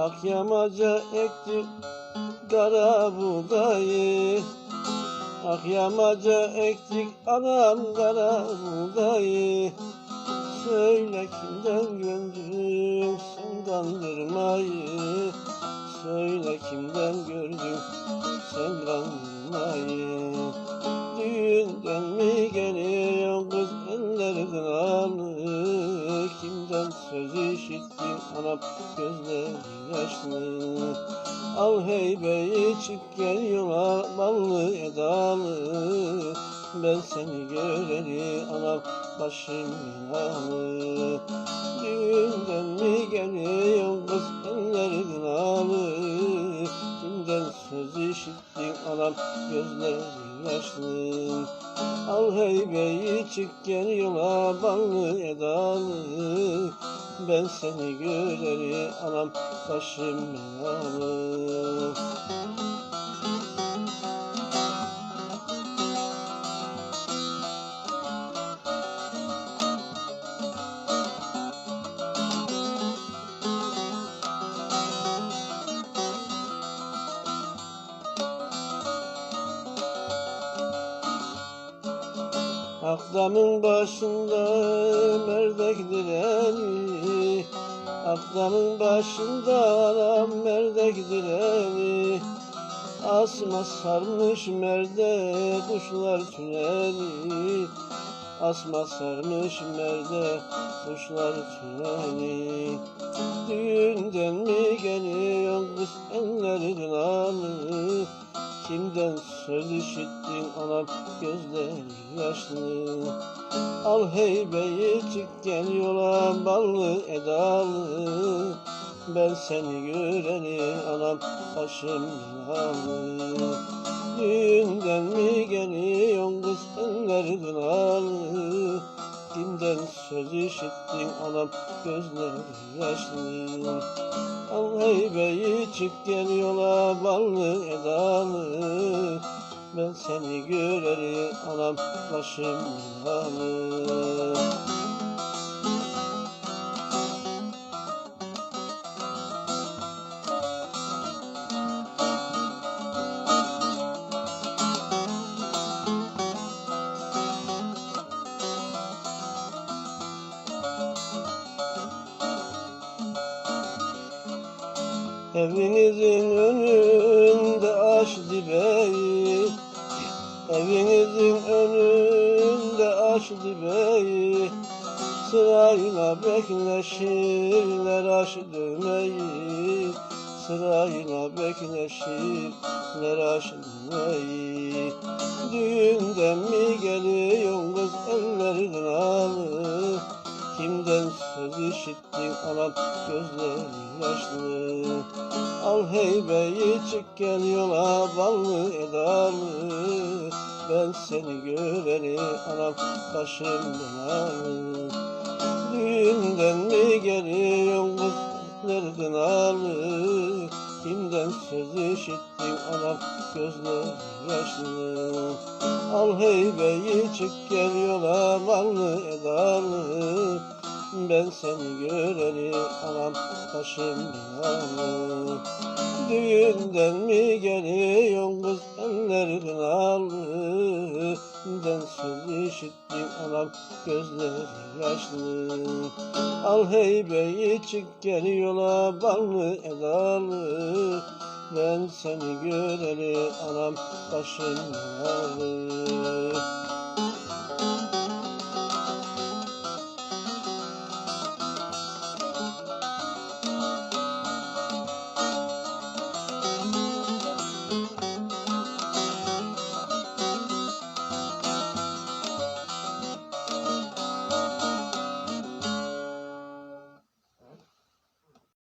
Akyamaca ektik kara buğdayı Akyamaca ektik anam kara buğdayı Söyle kimden gördün sen kandırmayı Söyle kimden gördün sen kandırmayı Düğünden mi geliyor işittin anam gözleri yaşlı. Al heybeyi çık gel yola ballı edalı. Ben seni göreli anam başım belalı Düğünden mi geliyor kız eller kınalı Kimden söz işittin anam gözleri yaşlı. Al heybeyi çık gel yola ballı edalı. Ben seni göreli anam başım belalı Akdamın başında merdek direni Akdamın başında anam merdek direni Asma sarmış merde kuşlar tüneli Asma sarmış merde kuşlar tüneli Düğünden mi geliyor kız eller kınalı Kimden söz işittin anam gözleri yaşlı? Al heybeyi çık gel yola ballı edalı. Ben seni göreli anam başım belalı Düğünden mi geliyorsun kız eller kınalı Kimden söz işittin anam gözleri yaşlı. Al heybeyi çık gel yola ballı edalı. Ben seni göreli anam başım belalı Evinizin önünde aş dibeği. Evinizin önünde aş dibeği. Sırayla bekleşirler aş dömeyi Sırayla bekleşirler aş dömeyi Düğünden mi geliyor söz işittin anam gözleri yaşlı. Al heybeyi çık gel yola ballı edalı Ben seni göreli anam başım belalı Düğünden mi geliyorsun kız nereden alı Kimden söz işittin anam gözleri yaşlı? Al heybeyi çık gel yola ballı edalı Ben seni göreli anam başım belalı Düğünden mi geliyorsun kız eller kınalı Ben söz işittim anam gözleri yaşlı. Al heybeyi çık gel yola ballı edalı Ben seni göreli anam başım belalı